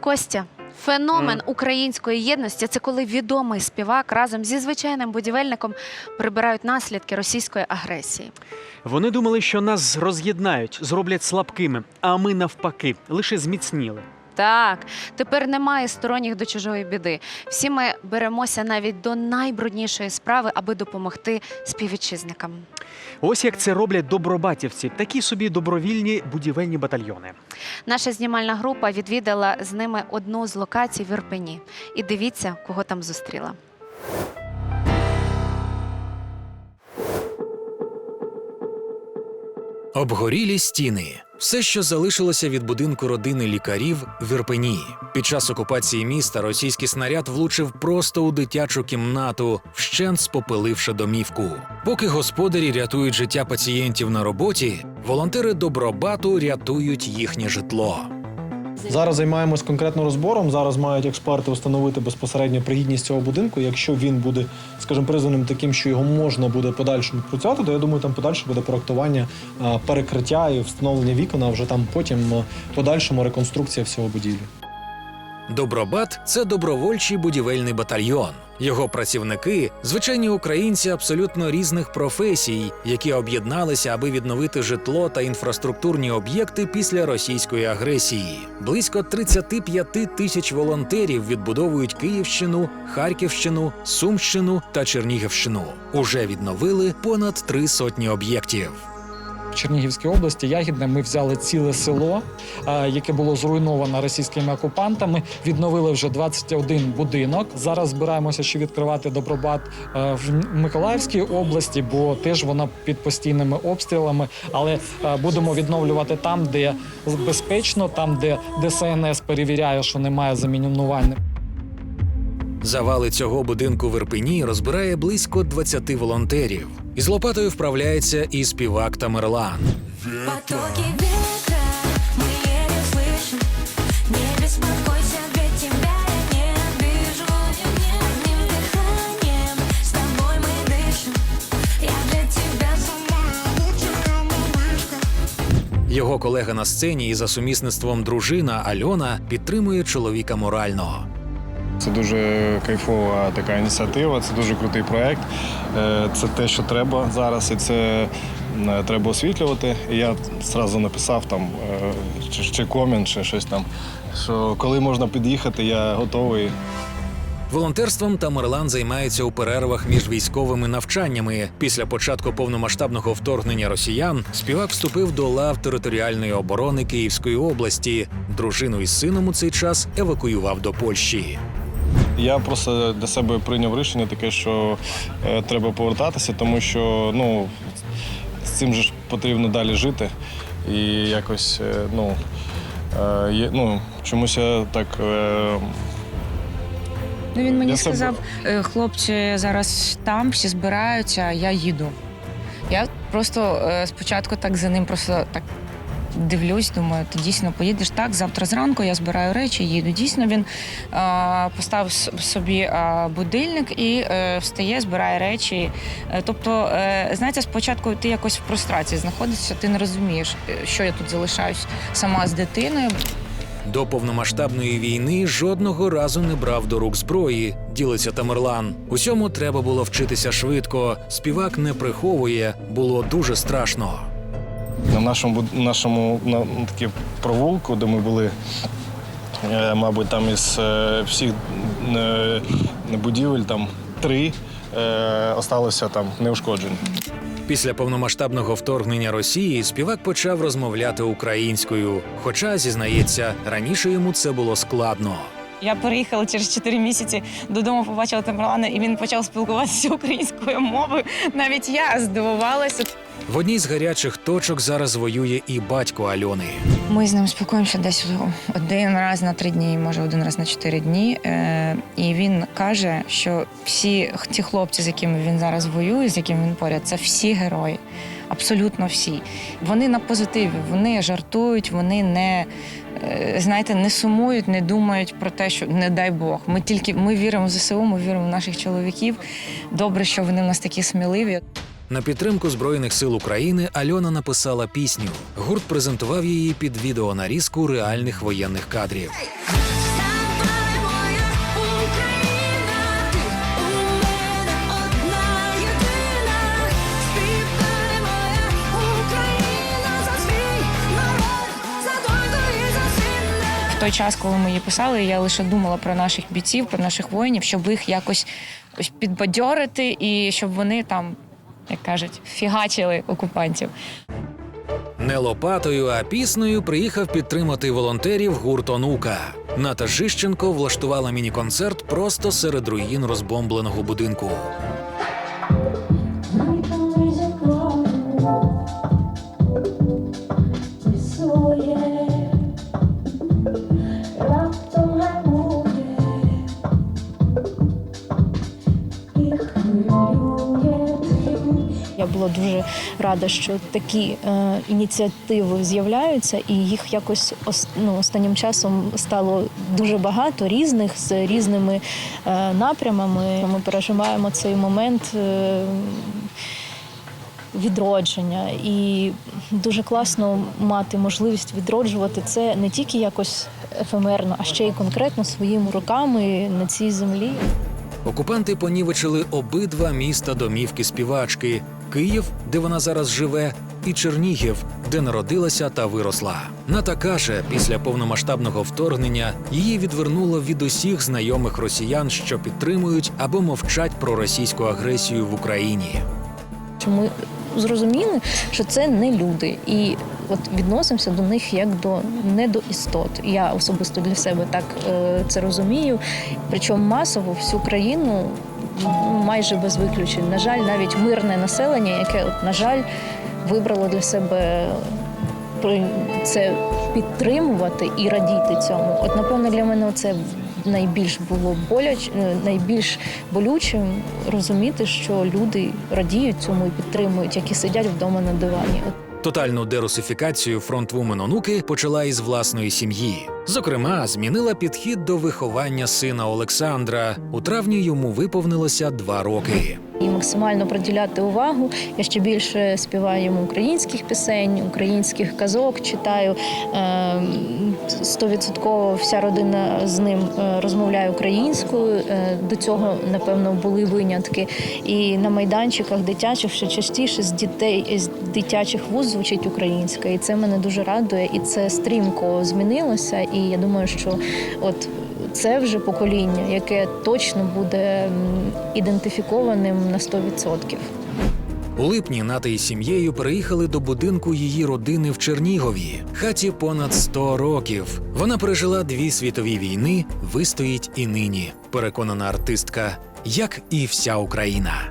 Костя. Феномен української єдності це коли відомий співак разом зі звичайним будівельником прибирають наслідки російської агресії. Вони думали, що нас роз'єднають, зроблять слабкими, а ми навпаки лише зміцніли. Так, тепер немає сторонніх до чужої біди. Всі ми беремося навіть до найбруднішої справи, аби допомогти співвітчизникам. Ось як це роблять добробатівці, такі собі добровільні будівельні батальйони. Наша знімальна група відвідала з ними одну з локацій в Ірпені. І дивіться, кого там зустріла. Обгорілі стіни. Все, що залишилося від будинку родини лікарів в Ірпені. Під час окупації міста російський снаряд влучив просто у дитячу кімнату, вщент спопиливши домівку. Поки господарі рятують життя пацієнтів на роботі, волонтери добробату рятують їхнє житло. Зараз займаємось конкретно розбором. Зараз мають експерти встановити безпосередньо пригідність цього будинку. Якщо він буде, скажімо, призваним таким, що його можна буде подальшому працювати, то я думаю, там подальше буде проектування перекриття і встановлення вікон, а вже там потім подальшому реконструкція всього будівлі. Добробат це добровольчий будівельний батальйон. Його працівники звичайні українці абсолютно різних професій, які об'єдналися, аби відновити житло та інфраструктурні об'єкти після російської агресії. Близько 35 тисяч волонтерів відбудовують Київщину, Харківщину, Сумщину та Чернігівщину. Уже відновили понад три сотні об'єктів. Чернігівській області Ягідне ми взяли ціле село, е, яке було зруйновано російськими окупантами. Відновили вже 21 будинок. Зараз збираємося ще відкривати добробат е, в Миколаївській області, бо теж вона під постійними обстрілами. Але е, будемо відновлювати там, де безпечно, там, де ДСНС перевіряє, що немає замінування. Завали цього будинку в Ірпені розбирає близько 20 волонтерів. Із лопатою вправляється і співак Тамерлан. Потоки ветра мы еле слышим Не беспокойся, ведь тебя я не обижу Одним дыханием с тобой мы дышим Я для тебя самая лучшая малышка Його колега на сцені і за сумісництвом дружина Альона підтримує чоловіка морально. Це дуже кайфова така ініціатива, це дуже крутий проект. Е, Це те, що треба зараз, і це треба освітлювати. І я одразу написав там е, чи, чи комент, чи щось там. Що коли можна під'їхати, я готовий. Волонтерством Тамерлан займається у перервах між військовими навчаннями. Після початку повномасштабного вторгнення росіян співак вступив до лав територіальної оборони Київської області. Дружину із сином у цей час евакуював до Польщі. Я просто для себе прийняв рішення таке, що е, треба повертатися, тому що ну, з цим же ж потрібно далі жити. І якось, е, ну, е, є, ну чомусь я так. Ну він мені Я сказав, «Е, хлопці зараз там, всі збираються, я їду. Я просто спочатку так за ним просто так дивлюсь, думаю, ти дійсно поїдеш так. Завтра зранку я збираю речі, їду. Дійсно, він е, поставив собі е, будильник і е, встає, збирає речі. Е, тобто, е, знаєте, спочатку ти якось в прострації знаходишся, ти не розумієш, що я тут залишаюсь сама з дитиною. До повномасштабної війни жодного разу не брав до рук зброї. Ділиться Тамерлан. Усьому треба було вчитися швидко. Співак не приховує, було дуже страшно. На нашому, нашому на, на такі провулку, де ми були, е, мабуть, там із е, всіх е, будівель там три е, осталося там неушкоджені. Після повномасштабного вторгнення Росії співак почав розмовляти українською. Хоча, зізнається, раніше йому це було складно. Я переїхала через 4 місяці додому, побачила Тамерлана, і він почав спілкуватися українською мовою. Навіть я здивувалася. В одній з гарячих точок зараз воює і батько Альони. Ми з ним спілкуємося десь один раз на три дні, може один раз на чотири дні. Е, І він каже, що всі ті хлопці, з якими він зараз воює, з якими він поряд, це всі герої. Абсолютно всі. Вони на позитиві, вони жартують, вони не. е, Знаєте, не сумують, не думають про те, що не дай Бог. Ми тільки ми віримо в ЗСУ, ми віримо в наших чоловіків. Добре, що вони в нас такі сміливі. На підтримку Збройних сил України Альона написала пісню. Гурт презентував її під відео нарізку реальних воєнних кадрів. В той час, коли ми її писали, я лише думала про наших бійців, про наших воїнів, щоб їх якось підбадьорити і щоб вони там як кажуть, фігачили окупантів. Не лопатою, а піснею приїхав підтримати волонтерів гурт Онука. Ната Жищенко влаштувала міні-концерт просто серед руїн розбомбленого будинку. Дуже рада, що такі е, ініціативи з'являються, і їх якось ос- ну, останнім часом стало дуже багато різних з різними е, напрямами. Ми переживаємо цей момент. Е, Відродження, і дуже класно мати можливість відроджувати це не тільки якось ефемерно, а ще й конкретно своїми руками на цій землі. Окупанти понівечили обидва міста домівки співачки Київ, де вона зараз живе, і Чернігів, де народилася та виросла. Ната каже, після повномасштабного вторгнення її відвернуло від усіх знайомих росіян, що підтримують або мовчать про російську агресію в Україні. Ми зрозуміли, що це не люди, і от відносимося до них як до не до істот. Я особисто для себе так е, це розумію. Причому масово всю країну ну, майже без виключень. На жаль, навіть мирне населення, яке, от, на жаль, вибрало для себе це підтримувати і радіти цьому. От, напевно, для мене це найбільш було боляч, е, найбільш болючим розуміти, що люди радіють цьому і підтримують, які сидять вдома на дивані. От Тотальну дерусифікацію фронтвумен онуки почала із власної сім'ї. Зокрема, змінила підхід до виховання сина Олександра. У травні йому виповнилося два роки. І максимально приділяти увагу. Я ще більше співаю йому українських пісень, українських казок читаю. Ем, Стовідсотково вся родина з ним е, розмовляє українською. Е, До цього, напевно, були винятки. І на майданчиках дитячих ще частіше з дітей з дитячих вуз звучить українська. І це мене дуже радує. І це стрімко змінилося. І я думаю, що от це вже покоління, яке точно буде ідентифікованим на 100%. У липні Ната із сім'єю переїхали до будинку її родини в Чернігові. Хаті понад 100 років. Вона пережила дві світові війни, вистоїть і нині. Переконана артистка, як і вся Україна.